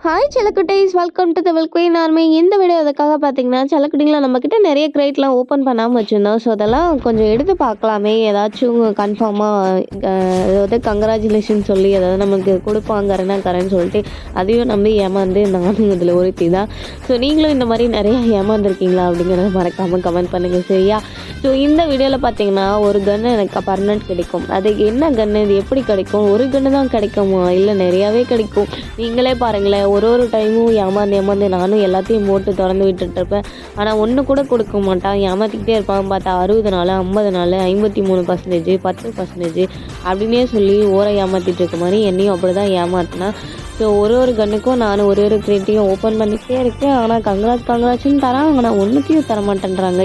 Hi செலக்குட்டைஸ் welcome to Tamil queen army இந்த video அதுக்காக பார்த்தீங்கன்னா செலக்குட்டிங்களா நம்மக்கிட்ட நிறைய கிரேட்லாம் ஓப்பன் பண்ணாமல் வச்சுருந்தோம் ஸோ அதெல்லாம் கொஞ்சம் எடுத்து பார்க்கலாமே ஏதாச்சும் கன்ஃபார்மாக அதாவது கங்க்ராச்சுலேஷன் சொல்லி ஏதாவது நமக்கு கொடுப்பாங்க கரன்னு சொல்லிட்டு அதையும் நம்பி ஏமாந்து நானும் இதில் ஒருத்தி தான் ஸோ நீங்களும் இந்த மாதிரி நிறைய ஏமாந்துருக்கீங்களா அப்படிங்கிறத மறக்காமல் கமெண்ட் பண்ணுங்கள் சரியா ஸோ இந்த வீடியோவில் பார்த்தீங்கன்னா ஒரு கன்று எனக்கு பர்மனெண்ட் கிடைக்கும் அது என்ன கன்று இது எப்படி கிடைக்கும் ஒரு கன்று தான் கிடைக்குமா இல்லை நிறையாவே கிடைக்கும் நீங்களே பாருங்களேன் ஒரு ஒரு டைமும் ஏமாந்து ஏமாந்து நானும் எல்லாத்தையும் போட்டு திறந்து விட்டுட்டு இருப்பேன். ஆனால் ஒன்று கூட கொடுக்க மாட்டான். ஏமாற்றிக்கிட்டே இருப்பான். பார்த்தா அறுபது நாள் ஐம்பது நாள் ஐம்பத்தி மூணு பர்சன்டேஜ் பத்து பர்சன்டேஜ் அப்படின்னே சொல்லி ஓரை ஏமாற்றிட்டு இருக்க மாதிரி என்னையும் அப்படி தான் ஏமாத்தினா. ஸோ ஒரு ஒரு கன்னுக்கும் நான் ஒரு ஒரு கிரேட்டையும் ஓப்பன் பண்ணிக்கிட்டே இருக்கேன். ஆனால் கங்கராஜ் கங்கராஜ்னு தரான் ஆனால் ஒன்றுத்தையும் தர மாட்டேன்றாங்க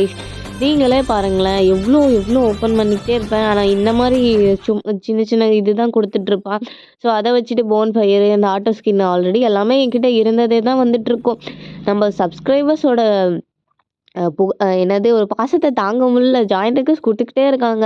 நீங்களே பாருங்களேன். எவ்வளோ எவ்வளோ ஓப்பன் பண்ணிக்கிட்டே இருப்பேன். ஆனால் இந்த மாதிரி சும் சின்ன சின்ன இது தான் கொடுத்துட்ருப்பான் ஸோ அதை வச்சுட்டு போன் ஃபயரு அந்த ஆட்டோ ஸ்கின் ஆல்ரெடி எல்லாமே என்கிட்ட இருந்ததே தான் வந்துட்டுருக்கோம் நம்ம சப்ஸ்கிரைபர்ஸோட பு என்னது ஒரு பாசத்தை தாங்க முடியல. ஜாயிண்ட் கொடுத்துக்கிட்டே இருக்காங்க.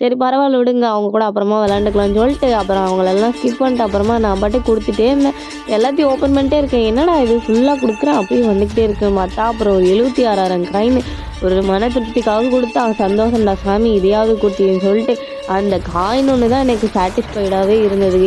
சரி பரவாயில்ல விடுங்க. அவங்க கூட அப்புறமா விளாண்டுக்கலாம்னு சொல்லிட்டு அப்புறம் அவங்களெல்லாம் ஸ்கிப் பண்ணிட்டு அப்புறமா நான் பாட்டு கொடுத்துட்டே இருந்தேன். எல்லாத்தையும் ஓப்பன் பண்ணிட்டே இருக்கேன். என்னடா இது? ஃபுல்லாக கொடுக்குறேன். அப்படியே வந்துக்கிட்டே இருக்கேன் பார்த்தா அப்புறம் ஒரு எழுபத்தி ஆறாயிரம் காயின் ஒரு மன திருப்திக்காக கொடுத்தா சந்தோஷம்டா சாமி இதையாவது கொடுத்தீங்கன்னு சொல்லிட்டு அந்த காயின் ஒன்று தான் எனக்கு சாட்டிஸ்ஃபைடாகவே இருந்தது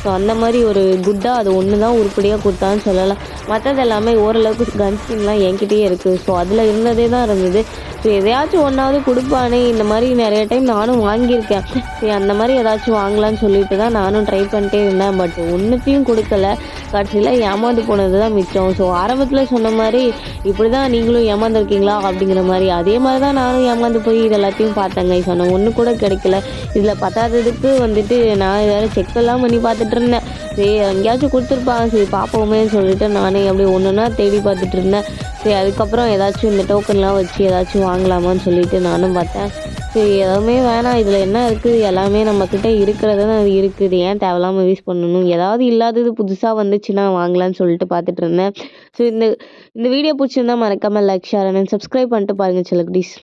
ஸோ அந்த மாதிரி ஒரு குட்டாக அது ஒன்று தான் உருப்படியாக கொடுத்தான்னு சொல்லலாம். மற்றது எல்லாமே ஓரளவுக்கு கன்ஸ்கின்லாம் என்கிட்டயே இருக்குது ஸோ அதில் இருந்ததே தான் இருந்தது. ஸோ எதையாச்சும் ஒன்றாவது கொடுப்பானே இந்த மாதிரி நிறைய டைம் நானும் வாங்கியிருக்கேன். சரி அந்த மாதிரி ஏதாச்சும் வாங்கலான்னு சொல்லிட்டு தான் நானும் ட்ரை பண்ணிட்டே இருந்தேன். பட் ஒன்றுத்தையும் கொடுக்கல. கடைசியில் ஏமாந்து போனது தான் மிச்சம். ஸோ ஆரம்பத்தில் சொன்ன மாதிரி இப்படி தான் நீங்களும் ஏமாந்துருக்கீங்களா? அப்படிங்கிற மாதிரி. அதே மாதிரி தான் நானும் ஏமாந்து போய் இது எல்லாத்தையும் பார்த்தேங்க சொன்னேன் ஒன்று கூட கிடைக்கல. இதில் பத்தாததுக்கு வந்துட்டு நான் வேறு செக்கெல்லாம் பண்ணி பார்த்துட்டு இருந்தேன். சரி எங்கேயாச்சும் கொடுத்துருப்பாங்க. சரி பார்ப்போமேன்னு சொல்லிட்டு நான் அப்படி ஒன்றுனா தேடி பார்த்துட்டு இருந்தேன். சரி அதுக்கப்புறம் ஏதாச்சும் இந்த டோக்கன்லாம் வச்சு ஏதாச்சும் வாங்கலாமான்னு சொல்லிட்டு நானும் பார்த்தேன். சரி எதுவுமே வேணாம். இதில் என்ன இருக்குது எல்லாமே நம்மக்கிட்ட இருக்கிறது தான் அது இருக்குது ஏன் தேவையில்லாமல் யூஸ் பண்ணணும்? ஏதாவது இல்லாதது புதுசாக வந்துச்சுன்னா வாங்கலான்னு சொல்லிட்டு பார்த்துட்டு இருந்தேன். ஸோ இந்த இந்த வீடியோ பிடிச்சிருந்தா மறக்காமல் லைக் ஷேர் அண்ட் சப்ஸ்கிரைப் பண்ணிட்டு பாருங்கள் சில குடீஸ்